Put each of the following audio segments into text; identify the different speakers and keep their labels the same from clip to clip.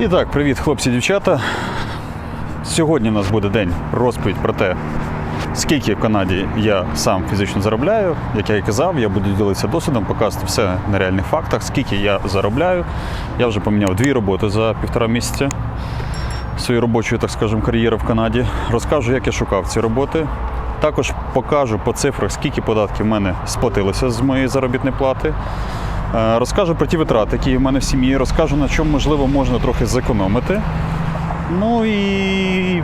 Speaker 1: І так, привіт, хлопці, дівчата. Сьогодні у нас буде день розповідь про те, скільки в Канаді я сам фізично заробляю. Як я і казав, я буду ділитися досвідом, показувати все на реальних фактах, скільки я заробляю. Я вже поміняв дві роботи за півтора місяця своєї робочої, так скажемо, кар'єри в Канаді. Розкажу, як я шукав ці роботи. Також покажу по цифрах, скільки податків в мене сплатилося з моєї заробітної плати. Е, Розкажу про ті витрати, які в мене в сім'ї, розкажу, на чому можливо можна трохи зекономити. Ну і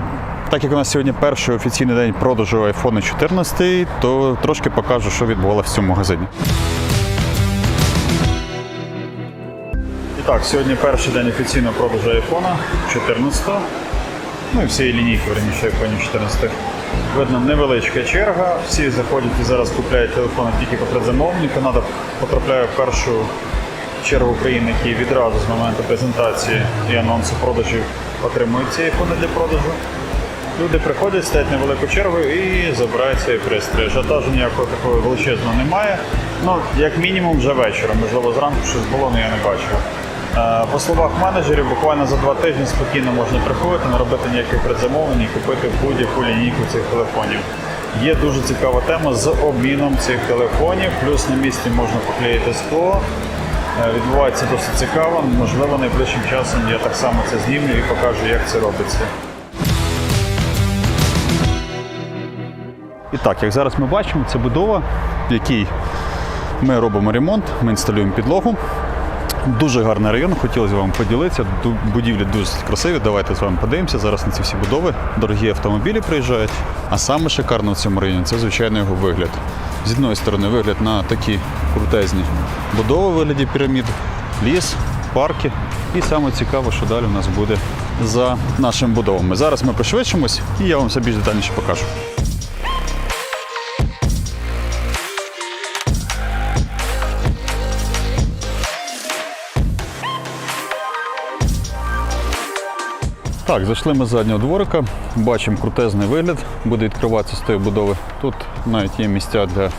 Speaker 1: так як у нас сьогодні перший офіційний день продажу iPhone 14, то трошки покажу, що відбувалося в цьому магазині. І так, сьогодні перший день офіційного продажу iPhone 14. Ну і всієї лінійки, верніше, iPhone 14. Видно, невеличка черга. Всі заходять і зараз купляють телефони тільки по предзамовленню. Канада потрапляє в першу чергу які відразу з моменту презентації і анонсу продажів отримують ці айфони для продажу. Люди приходять, стоять невелику чергу і забирають цей пристрій. Ажіотажу ніякого такого величезного немає. Ну, як мінімум, вже вечором. Можливо, зранку щось було, але я не бачив. По словах менеджерів, буквально за два тижні спокійно можна приходити, не робити ніяких предзамовлень і купити будь-яку лінійку цих телефонів. Є дуже цікава тема з обміном цих телефонів, плюс на місці можна поклеїти скло. Е, Відбувається досить цікаво. Можливо, найближчим часом я так само це знімлю і покажу, як це робиться. І так, як зараз ми бачимо, це будова, в якій ми робимо ремонт, ми інсталюємо підлогу. Дуже гарний район, хотілося вам поділитися. Будівлі дуже красиві. Давайте з вами подивимося зараз на ці всі будови. Дорогі автомобілі приїжджають. А саме шикарно в цьому районі це звичайно його вигляд. З одної сторони вигляд на такі крутезні будови вигляді пірамід, ліс, парки. І саме цікаво, що далі у нас буде за нашими будовами. Зараз ми пришвидшимось і я вам все більш детальніше покажу. Так, зайшли ми з заднього дворика, бачимо крутезний вигляд, буде відкриватися з тієї будови. Тут навіть є місця для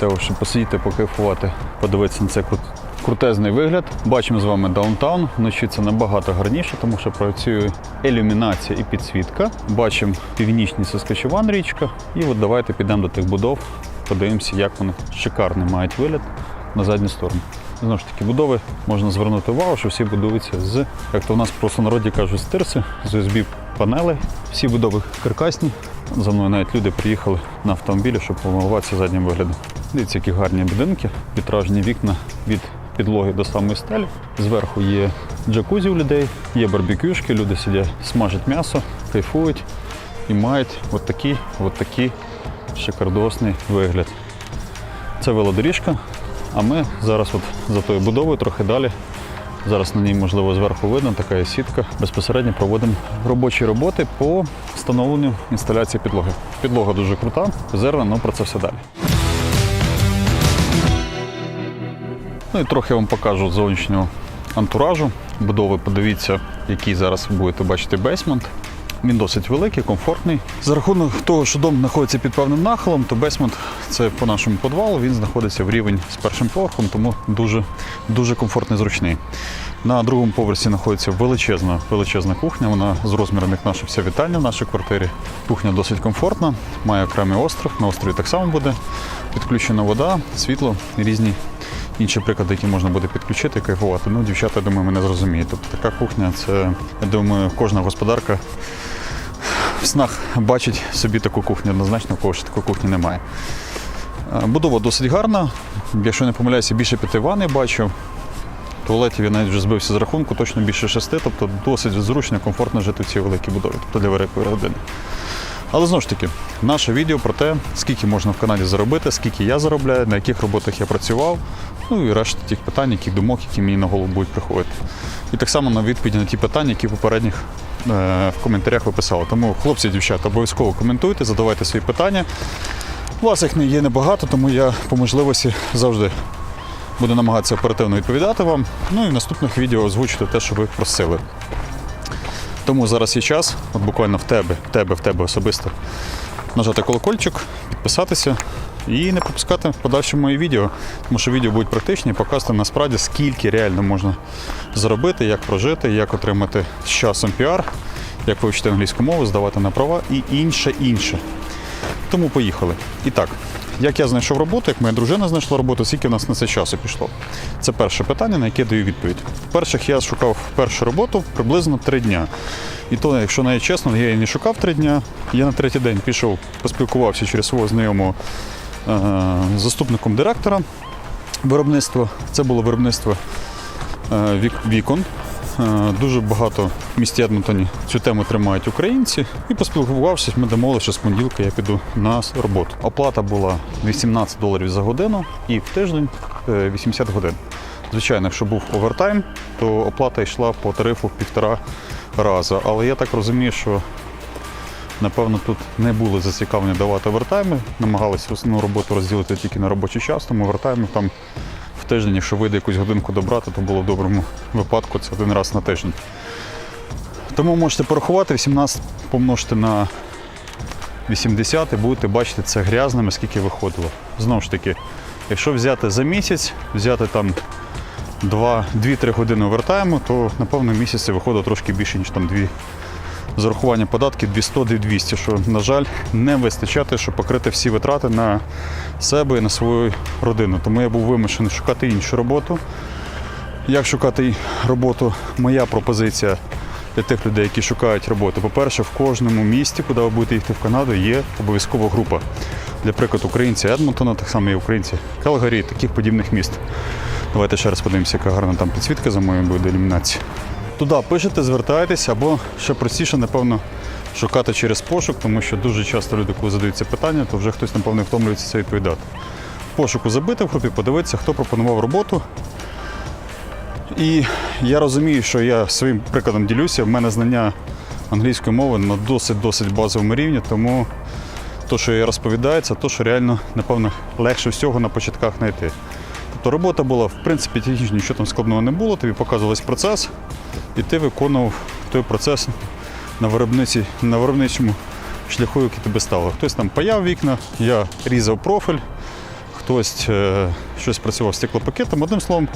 Speaker 1: того, щоб посидіти, покайфувати, подивитися на цей крутезний вигляд. Бачимо з вами даунтаун. Вночі це набагато гарніше, тому що працює ілюмінація і підсвітка. Бачимо північний Саскачеван річка. І от давайте підемо до тих будов, подивимося, як вони шикарний мають вигляд на задню сторону. Знову ж таки, будови можна звернути увагу, що всі будуються з, як то в нас просто народі кажуть, з тирси, з USB панелей. Всі будови каркасні. За мною навіть люди приїхали на автомобілі, щоб помилуватися заднім виглядом. Дивіться, які гарні будинки, вітражні вікна від підлоги до самої стелі. Зверху є джакузі у людей, є барбекюшки, люди сидять, смажать м'ясо, кайфують і мають от такий, от шикардосний вигляд. Це велодоріжка, а ми зараз от за тою будовою трохи далі. Зараз на ній, можливо, зверху видно, така є сітка. Безпосередньо проводимо робочі роботи по встановленню інсталяції підлоги. Підлога дуже крута, зерна, але про це все далі. Ну і трохи вам покажу зовнішнього антуражу. Будови, подивіться, який зараз будете бачити бейсмент. Він досить великий, комфортний. За рахунок того, що дом знаходиться під певним нахилом, то бейсмент це по нашому підвалу, він знаходиться в рівень з першим поверхом, тому дуже, дуже комфортний, зручний. На другому поверсі знаходиться величезна, величезна кухня. Вона з розміром, як наша вся вітальня в нашій квартирі. Кухня досить комфортна, має окремий остров. На острові так само буде підключена вода, світло різні інші приклади, які можна буде підключити кайфувати. Ну, дівчата, думаю, мене зрозуміють. Тобто така кухня, це, я думаю, кожна господарка в снах бачить собі таку кухню. Однозначно, у когось ще такої кухні немає. Будова досить гарна. Якщо не помиляюся, більше п'яти ванн бачу. Туалетів я навіть вже збився з рахунку, точно більше шести, тобто досить зручно, комфортно жити в цій великій будові, тобто для великої родини. Але знову ж таки, наше відео про те, скільки можна в Канаді заробити, скільки я заробляю, на яких роботах я працював, ну і решта тих питань, яких думок, які мені на голову будуть приходити. І так само на відповіді на ті питання, які попередніх е, в коментарях ви писали. Тому, хлопці, дівчата, обов'язково коментуйте, задавайте свої питання. У вас їх не є небагато, тому я по можливості завжди буду намагатися оперативно відповідати вам. Ну і в наступних відео озвучити те, що ви просили. Тому зараз є час, от буквально в тебе, в тебе, в тебе особисто, нажати колокольчик, підписатися, і не пропускати в подальші мої відео, тому що відео будуть практичні і показувати насправді скільки реально можна заробити, як прожити, як отримати з часом піар, як вивчити англійську мову, здавати на права і інше інше. Тому поїхали. І так, як я знайшов роботу, як моя дружина знайшла роботу, скільки в нас на це часу пішло? Це перше питання, на яке даю відповідь. Перших я шукав першу роботу приблизно три дня. І то, якщо навіть чесно, я її не шукав три дня. Я на третій день пішов, поспілкувався через свого знайомого заступником директора виробництва. Це було виробництво е, вікон. Е, Дуже багато в місті Едмонтоні цю тему тримають українці. І поспілкувавшись, ми домовилися, що з понеділка я піду на роботу. Оплата була 18 доларів за годину і в тиждень е, 80 годин. Звичайно, якщо був овертайм, то оплата йшла по тарифу в півтора рази. Але я так розумію, що напевно тут не були зацікавлені давати овертайми, намагалися основну роботу розділити тільки на робочий час, тому овертайми там в тиждень, якщо вийде якусь годинку добрати, то було в доброму випадку це один раз на тиждень. Тому можете порахувати, 18 помножити на 80 і будете бачити це грязними, скільки виходило. Знову ж таки, якщо взяти за місяць, взяти там 2-3 години овертайму, то напевно місяці виходило трошки більше, ніж там 2 з урахуванням податків 200-200, що, на жаль, не вистачати, щоб покрити всі витрати на себе і на свою родину. Тому я був вимушений шукати іншу роботу. Як шукати роботу? Моя пропозиція для тих людей, які шукають роботу. По-перше, в кожному місті, куди ви будете їхати в Канаду, є обов'язкова група. Для прикладу, українці Едмонтона, так само і українці Калгарі, таких подібних міст. Давайте ще раз подивимося, яка гарна там підсвітка за моєю буде ілюмінація. Туди пишете, звертайтесь, або ще простіше, напевно, шукати через пошук, тому що дуже часто люди, коли задають це питання, то вже хтось, напевно, втомлюється це відповідати. Пошуку забити в групі, подивитися, хто пропонував роботу. І я розумію, що я своїм прикладом ділюся. В мене знання англійської мови на досить-досить базовому рівні, тому то, що я розповідаю, це то, що реально, напевно, легше всього на початках знайти. Тобто робота була, в принципі, технічно нічого там складного не було, тобі показувався процес, і ти виконував той процес на, виробниці, на виробничому шляху, який тобі стало. Хтось там паяв вікна, я різав профіль, хтось е, щось працював стеклопакетом. Одним словом,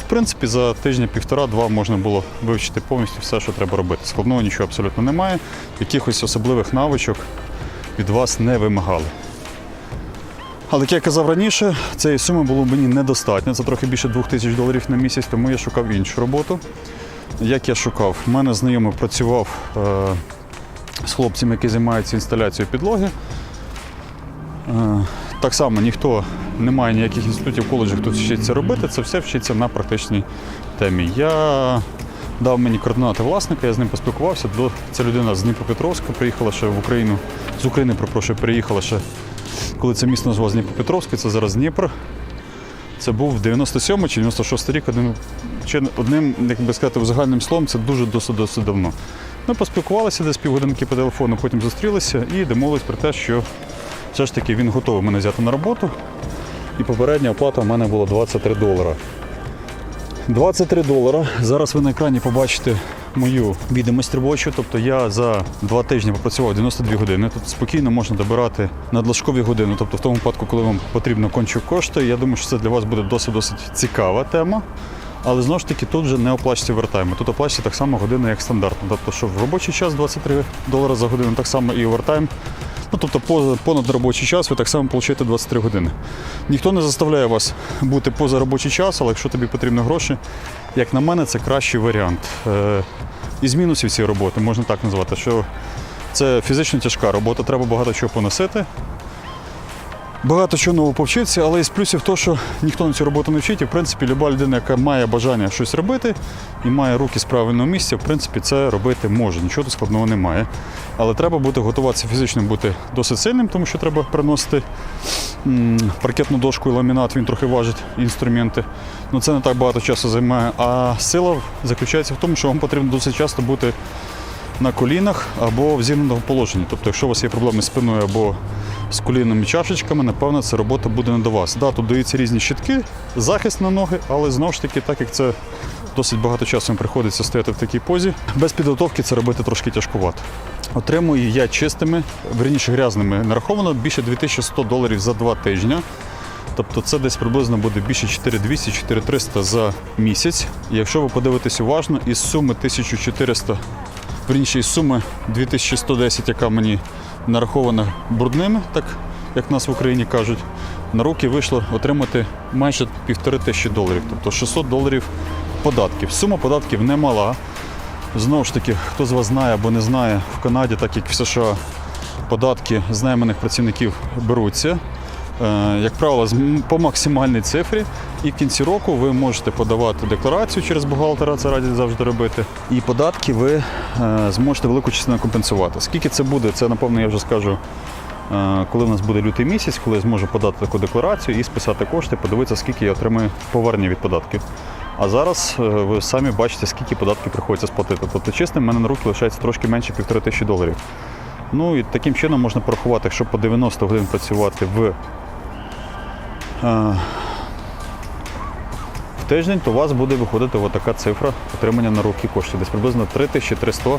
Speaker 1: в принципі, за тижня-півтора-два можна було вивчити повністю все, що треба робити. Складного нічого абсолютно немає, якихось особливих навичок від вас не вимагали. Але як я казав раніше, цієї суми було мені недостатньо. Це трохи більше 2 тисяч доларів на місяць, тому я шукав іншу роботу. Як я шукав? У мене знайомий працював е, з хлопцями, які займаються інсталяцією підлоги. Е, так само ніхто не має ніяких інститутів коледжів, хто вчиться робити, це все вчиться на практичній темі. Я дав мені координати власника, я з ним поспілкувався. Ця людина з Дніпропетровська приїхала ще в Україну. З України, пропрошую, приїхала ще, коли це місто назвалося Дніпропетровське, це зараз Дніпро. Це був 97 чи 96 рік, одним, чи одним, як би сказати, загальним словом, це дуже досить досить давно. Ми поспілкувалися десь півгодинки по телефону, потім зустрілися і домовились про те, що все ж таки він готовий мене взяти на роботу. І попередня оплата в мене була 23 долара. 23 долара. Зараз ви на екрані побачите мою відомість робочу. Тобто я за два тижні попрацював 92 години. Тут спокійно можна добирати надлишкові години. Тобто в тому випадку, коли вам потрібно кончу кошти, я думаю, що це для вас буде досить-досить цікава тема. Але знову ж таки тут вже не оплачується овертайми. Тут оплачується так само година, як стандартно. Тобто, що в робочий час 23 долари за годину, так само і овертайм. Ну, тобто поза- понад робочий час ви так само отримуєте 23 години. Ніхто не заставляє вас бути поза робочий час, але якщо тобі потрібні гроші, як на мене, це кращий варіант. Е, Із мінусів цієї роботи можна так назвати, що це фізично тяжка робота, треба багато чого поносити. Багато чого нового повчитися, але із плюсів то, що ніхто на цю роботу не вчить. І в принципі, люба людина, яка має бажання щось робити і має руки з правильного місця, в принципі, це робити може. Нічого складного немає. Але треба бути готуватися фізично бути досить сильним, тому що треба приносити паркетну дошку і ламінат, він трохи важить інструменти. Ну це не так багато часу займає. А сила заключається в тому, що вам потрібно досить часто бути на колінах або в зігнутому положенні. Тобто, якщо у вас є проблеми з спиною або з колінними чашечками, напевно, ця робота буде не до вас. Да, тут даються різні щитки, захист на ноги, але знову ж таки, так як це досить багато часу їм приходиться стояти в такій позі, без підготовки це робити трошки тяжкувато. Отримую я чистими, верніше грязними нараховано більше 2100 доларів за два тижні. Тобто це десь приблизно буде більше 4200-4300 за місяць. Якщо ви подивитесь уважно, із суми 1400, верніше із суми 2110, яка мені нарахована брудними, так як нас в Україні кажуть, на руки вийшло отримати майже півтори тисячі доларів, тобто 600 доларів податків. Сума податків немала. Знову ж таки, хто з вас знає або не знає, в Канаді, так як в США, податки з найманих працівників беруться, як правило, по максимальній цифрі. І в кінці року ви можете подавати декларацію через бухгалтера, це радять завжди робити. І податки ви е, зможете велику частину компенсувати. Скільки це буде, це напевно я вже скажу. е, Коли в нас буде лютий місяць, коли я зможу подати таку декларацію і списати кошти, подивитися, скільки я отримую повернення від податків. А зараз е, ви самі бачите, скільки податків приходиться сплатити. Тобто, чесно, в мене на руки лишається трошки менше півтори тисячі доларів. Ну і таким чином можна порахувати, якщо по 90 годин працювати в, е, в тиждень, то у вас буде виходити отака цифра отримання на руки коштів. Десь приблизно 3300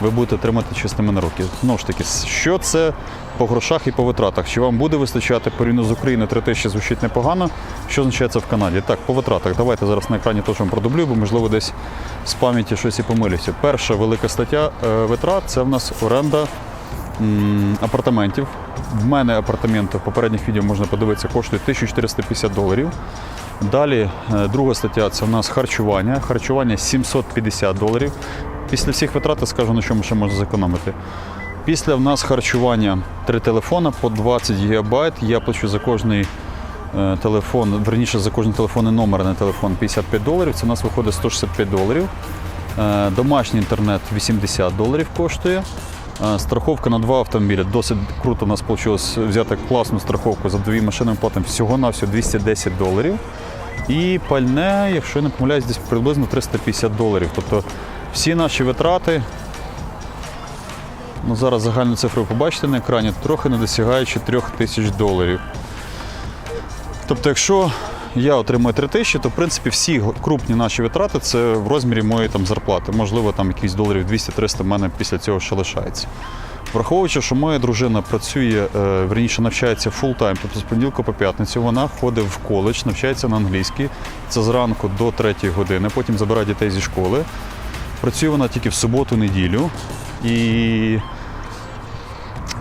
Speaker 1: ви будете отримати чистими на руки. Знову ж таки, що це по грошах і по витратах? Чи вам буде вистачати порівняно з Україною 3000 звучить непогано? Що означає це в Канаді? Так, по витратах. Давайте зараз на екрані теж вам продублю, бо можливо десь з пам'яті щось і помилюся. Перша велика стаття е, витрат це в нас оренда апартаментів. В мене апартаменти в попередніх відео можна подивитися, коштує 1450 доларів. Далі е, друга стаття це у нас харчування. Харчування 750 доларів. Після всіх витрат я скажу, на чому ще можна зекономити. Після в нас харчування три телефона по 20 ГБ. Я плачу за кожний е, телефон, верніше за кожен телефонний номер на телефон 55 доларів. Це у нас виходить 165 доларів. Е, Домашній інтернет 80 доларів коштує. Страховка на два автомобілі. Досить круто у нас вийшло взяти класну страховку за дві машини. Ми платимо всього-навсього 210 доларів. І пальне, якщо я не помиляюсь, десь приблизно 350 доларів. Тобто всі наші витрати, ну зараз загальну цифру побачите на екрані, трохи не досягаючи 3 тисяч доларів. Тобто, якщо я отримую 3 тисячі, то в принципі всі крупні наші витрати це в розмірі моєї там зарплати. Можливо, там якісь доларів 200-300 в мене після цього ще лишається. Враховуючи, що моя дружина працює, е, верніше навчається фултайм, тобто з понеділка по п'ятницю, вона ходить в коледж, навчається на англійській. Це зранку до 3 години, потім забирає дітей зі школи. Працює вона тільки в суботу-неділю. І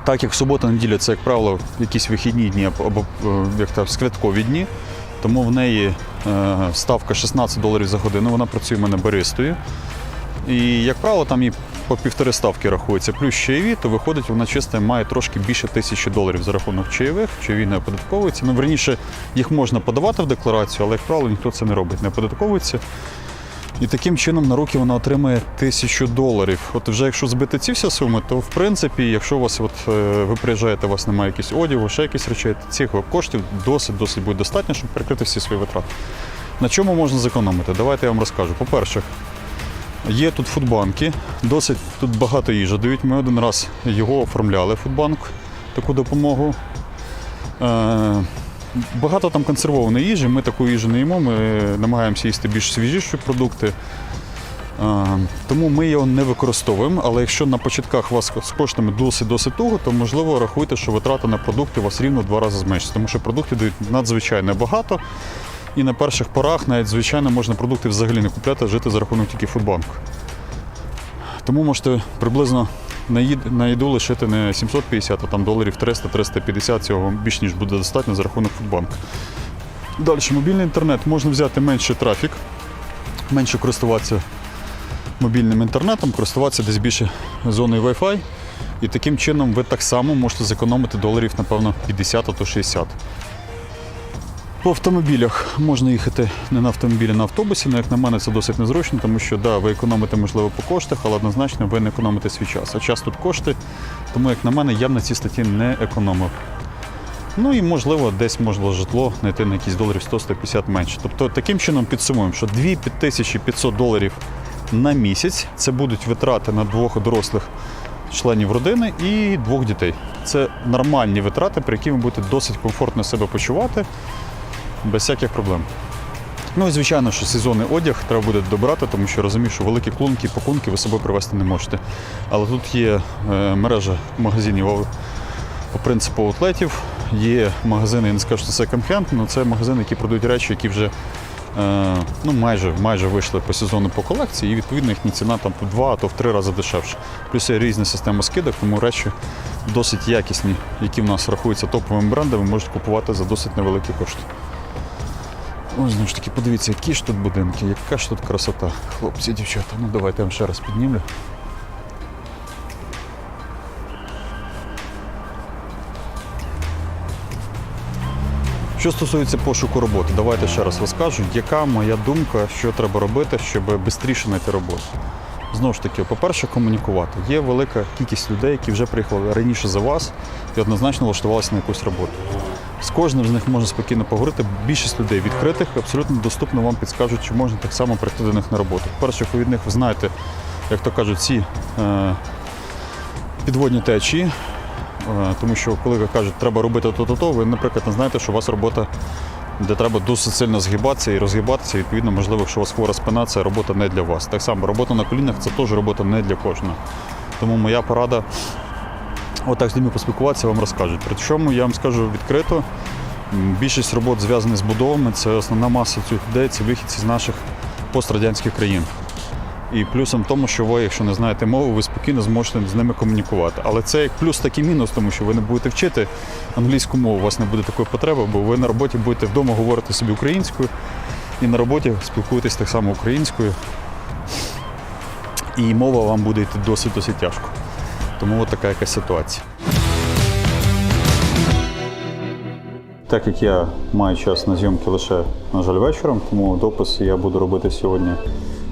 Speaker 1: так як субота-неділя це, як правило, якісь вихідні дні або е, як там, святкові дні, тому в неї е, ставка 16 доларів за годину, вона працює в мене баристою. І, як правило, там і по півтори ставки рахується. Плюс чаєві, то виходить, вона чисто має трошки більше тисячі доларів за рахунок чаєвих. Чаєві не оподатковуються. Ну, верніше, їх можна подавати в декларацію, але, як правило, ніхто це не робить, не оподатковується. І таким чином на руки вона отримує тисячу доларів. От вже якщо збити ці всі суми, то в принципі, якщо у вас от, е, ви приїжджаєте, у вас немає якихось одягу, ще якісь речей, то цих коштів досить досить буде достатньо, щоб прикрити всі свої витрати. На чому можна зекономити? Давайте я вам розкажу. По-перше, є тут фудбанки, досить тут багато їжі дають. Ми один раз його оформляли, фудбанк, таку допомогу. Багато там консервованої їжі, ми таку їжу не їмо, ми намагаємося їсти більш свіжіші продукти. Тому ми його не використовуємо, але якщо на початках у вас з коштами досить досить туго, то можливо рахуйте, що витрата на продукти у вас рівно в два рази зменшиться, тому що продуктів дають надзвичайно багато. І на перших порах навіть звичайно можна продукти взагалі не купляти, а жити за рахунок тільки фудбанку. Тому можете приблизно на їду лишити не 750, а там доларів 300-350, цього більш ніж буде достатньо за рахунок фудбанку. Далі, мобільний інтернет можна взяти менше трафік, менше користуватися мобільним інтернетом, користуватися десь більше зоною Wi-Fi. І таким чином ви так само можете зекономити доларів, напевно, 50 а то 60. По автомобілях можна їхати не на автомобілі, а на автобусі. Ну, як на мене, це досить незручно, тому що да, ви економите, можливо, по коштах, але однозначно ви не економите свій час. А час тут кошти, тому, як на мене, я б на цій статті не економив. Ну і можливо, десь можна житло знайти на якісь доларів 100-150 менше. Тобто таким чином підсумуємо, що 2500 доларів на місяць це будуть витрати на двох дорослих членів родини і двох дітей. Це нормальні витрати, при яких ви будете досить комфортно себе почувати без всяких проблем. Ну і звичайно, що сезонний одяг треба буде добрати, тому що розумію, що великі клунки, пакунки ви собою привезти не можете. Але тут є е, мережа магазинів по принципу аутлетів. Є магазини, я не скажу, що це секонд-хенд, але це магазини, які продають речі, які вже е, ну, майже, майже вийшли по сезону по колекції, і відповідно їхня ціна там в два, а то в три рази дешевше. Плюс є різні системи скидок, тому речі досить якісні, які в нас рахуються топовими брендами, можуть купувати за досить невеликі кошти. Ось знову ж таки, подивіться, які ж тут будинки, яка ж тут красота. Хлопці, дівчата, ну давайте я вам ще раз піднімлю. Що стосується пошуку роботи, давайте ще раз розкажу, яка моя думка, що треба робити, щоб швидше знайти роботу. Знову ж таки, по-перше, комунікувати. Є велика кількість людей, які вже приїхали раніше за вас і однозначно влаштувалися на якусь роботу. З кожним з них можна спокійно поговорити. Більшість людей відкритих, абсолютно доступно вам підскажуть, чи можна так само прийти до них на роботу. Перше, ви від них ви знаєте, як то кажуть, ці е, підводні течії. Е, Тому що коли кажуть, треба робити то-то, то ви, наприклад, не знаєте, що у вас робота, де треба досить сильно згибатися і розгибатися. Відповідно, можливо, якщо у вас хвора спина, це робота не для вас. Так само робота на колінах це теж робота не для кожного. Тому моя порада отак з людьми поспілкуватися, вам розкажуть. Причому я вам скажу відкрито, більшість робот зв'язані з будовами, це основна маса цих людей, це вихідці з наших пострадянських країн. І плюсом в тому, що ви, якщо не знаєте мову, ви спокійно зможете з ними комунікувати. Але це як плюс, так і мінус, тому що ви не будете вчити англійську мову, у вас не буде такої потреби, бо ви на роботі будете вдома говорити собі українською, і на роботі спілкуєтесь так само українською. І мова вам буде йти досить досить тяжко. Тому от така якась ситуація. Так як я маю час на зйомки лише, на жаль, вечором, тому допис я буду робити сьогодні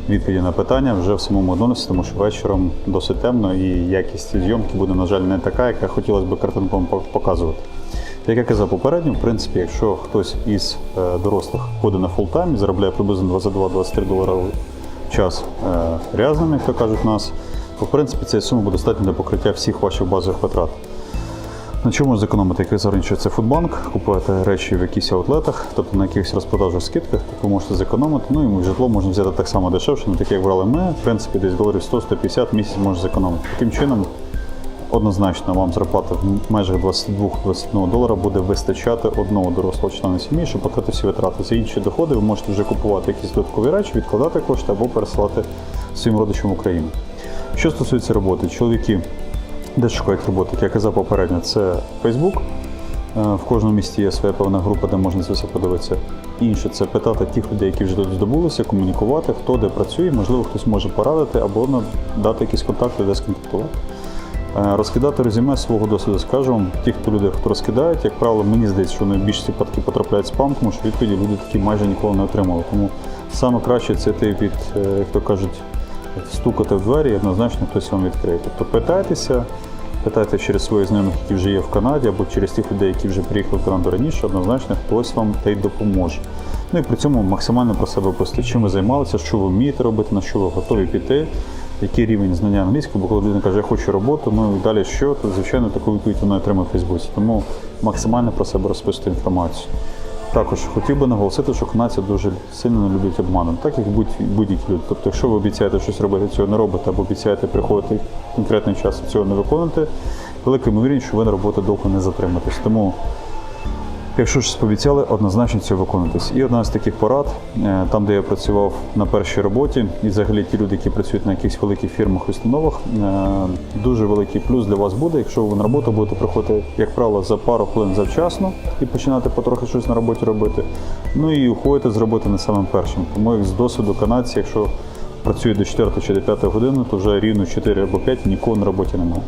Speaker 1: відповіді на питання вже в самому Донесі, тому що вечором досить темно і якість зйомки буде, на жаль, не така, яка хотілося б пок- показувати. Як я казав попередньо, в принципі, якщо хтось із е, дорослих ходить на фултайм і заробляє приблизно 22-23 долари в час е, рязним, як то кажуть нас, в принципі ця сума буде достатньо для покриття всіх ваших базових витрат. На чому зекономити? Як ви це фудбанк, купуєте речі в якихось аутлетах, тобто на якихось розпродажах скидках, так ви можете зекономити. Ну і житло можна взяти так само дешевше, не таке, як брали ми. В принципі, десь доларів 100-150 місяць можна зекономити. Таким чином, однозначно вам зарплата в межах 22-21 долара буде вистачати одного дорослого члена сім'ї, щоб покрити всі витрати. За інші доходи ви можете вже купувати якісь додаткові речі, відкладати кошти або пересилати своїм родичам в Україну. Що стосується роботи, чоловіки де шукають роботу? Як я казав попередньо, це Facebook. Е, В кожному місті є своя певна група, де можна це все подивитися. Інше це питати тих людей, які вже тут здобулися, комунікувати, хто де працює, можливо, хтось може порадити або дати якісь контакти, де сконтактувати. Е, Розкидати резюме свого досвіду скажу вам, ті, хто люди, хто розкидають, як правило, мені здається, що вони в більшості випадків потрапляють в спам, тому що відповіді люди такі майже ніколи не отримали. Тому саме краще це йти від, е, як то кажуть, стукати в двері і однозначно хтось вам відкриє. Тобто питайтеся, питайте через своїх знайомих, які вже є в Канаді, або через тих людей, які вже приїхали в Канаду раніше, однозначно хтось вам та й допоможе. Ну і при цьому максимально про себе описати, чим ви займалися, що ви вмієте робити, на що ви готові піти, який рівень знання англійської, бо коли людина каже, я хочу роботу, ну і далі що, то звичайно таку відповідь вона отримає в Фейсбуці. Тому максимально про себе розписуйте інформацію. Також хотів би наголосити, що канадці дуже сильно не люблять обманом, так як будь- будь-які люди. Тобто, якщо ви обіцяєте щось робити, цього не робите, або обіцяєте приходити конкретний час цього не виконувати, велика ймовірність, що ви на роботу довго не затримаєтесь. Тому Якщо щось пообіцяли, однозначно це виконуватись. І одна з таких порад, е, там, де я працював на першій роботі, і взагалі ті люди, які працюють на якихось великих фірмах, установах, е, дуже великий плюс для вас буде, якщо ви на роботу будете приходити, як правило, за пару хвилин завчасно і починати потрохи щось на роботі робити. Ну і уходите з роботи не самим першим. Тому як з досвіду канадці, якщо працює до 4 чи до 5 години, то вже рівно 4 або 5 нікого на роботі немає.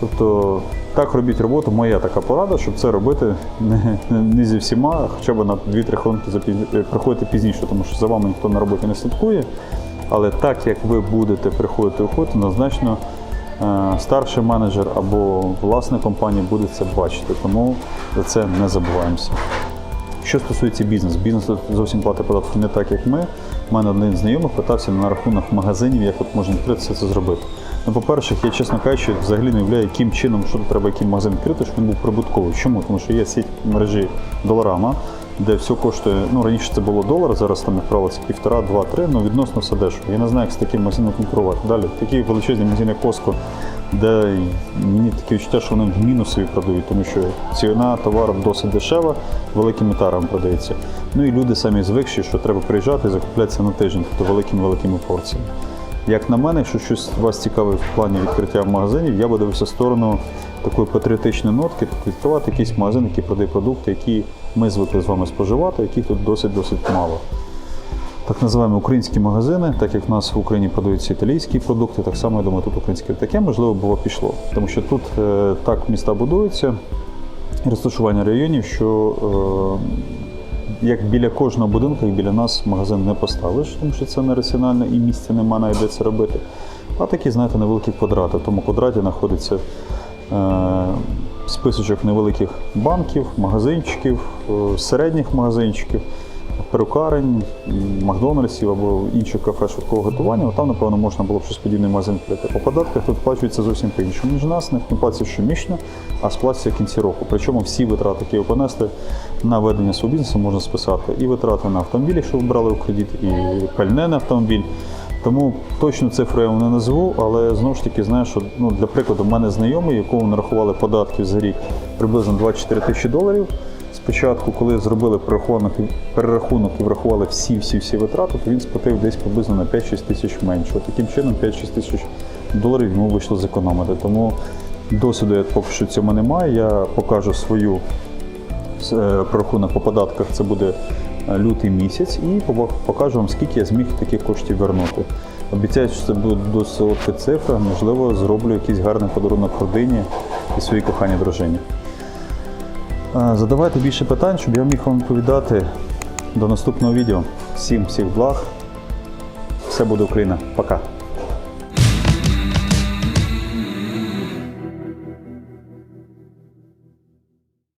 Speaker 1: Тобто так робіть роботу, моя така порада, щоб це робити не, не, зі всіма, а хоча б на 2-3 хвилинки е, приходити пізніше, тому що за вами ніхто на роботі не слідкує. Але так як ви будете приходити уходити, однозначно е, старший менеджер або власник компанії буде це бачити. Тому за це не забуваємося. Що стосується бізнесу, бізнес зовсім платить податки не так, як ми. У мене один з знайомих питався на рахунок магазинів, як от можна відкрити все це зробити. Ну, по-перше, я, чесно кажучи, взагалі не уявляю, яким чином, що треба який магазин відкрити, щоб він був прибутковий. Чому? Тому що є сіть мережі Доларама, де все коштує. Ну раніше це було долар, зараз там як правило півтора, два, три. Ну відносно все дешево. Я не знаю, як з таким магазином конкурувати. Далі такі величезні магазини Costco, де мені таке відчуття, що вони в мінусові продають, тому що ціна товару досить дешева, великими тарами продається. Ну і люди самі звикші, що треба приїжджати і закуплятися на тиждень, тобто великими-великими порціями. Як на мене, якщо щось вас цікавить в плані відкриття магазинів, я би дивився в сторону такої патріотичної нотки, тобто відкривати якийсь магазин, який продає продукти, які ми звикли з вами споживати, яких тут досить-досить мало. Так називаємо українські магазини, так як в нас в Україні продаються італійські продукти, так само я думаю, тут українське таке можливо було пішло. Тому що тут е, так міста будуються, розташування районів, що е, як біля кожного будинку, як біля нас магазин не поставиш, тому що це нераціонально і місця нема навіть де це робити. А такі, знаєте, невеликі квадрати. В тому квадраті знаходиться е, списочок невеликих банків, магазинчиків, е, середніх магазинчиків, перукарень, Макдональдсів або інших кафе швидкого готування. Там, напевно, можна було б щось подібний магазин відкрити. По податках тут сплачується зовсім по-іншому, ніж нас. Не платиться щомісячно, а сплачується в кінці року. Причому всі витрати, які ви понесли на ведення свого бізнесу, можна списати. І витрати на автомобіль, якщо ви брали у кредит, і пальне на автомобіль. Тому точну цифру я вам не назву, але знову ж таки знаю, що ну, для прикладу, в мене знайомий, якому нарахували податків за рік приблизно 24 тисячі доларів. Спочатку, коли зробили перерахунок, перерахунок і врахували всі всі всі витрати, то він сплатив десь приблизно на 5-6 тисяч менше. Таким чином 5-6 тисяч доларів йому вийшло зекономити. Тому досвіду я поки що цьому немає. Я покажу свою е, прорахунок по податках це буде е, лютий місяць, і покажу вам, скільки я зміг таких коштів вернути. Обіцяю, що це буде досить солодка цифра. Можливо, зроблю якийсь гарний подарунок родині і своїй коханій дружині. Задавайте більше питань, щоб я міг вам відповідати до наступного відео. Всім всіх благ. Все буде Україна. Пока.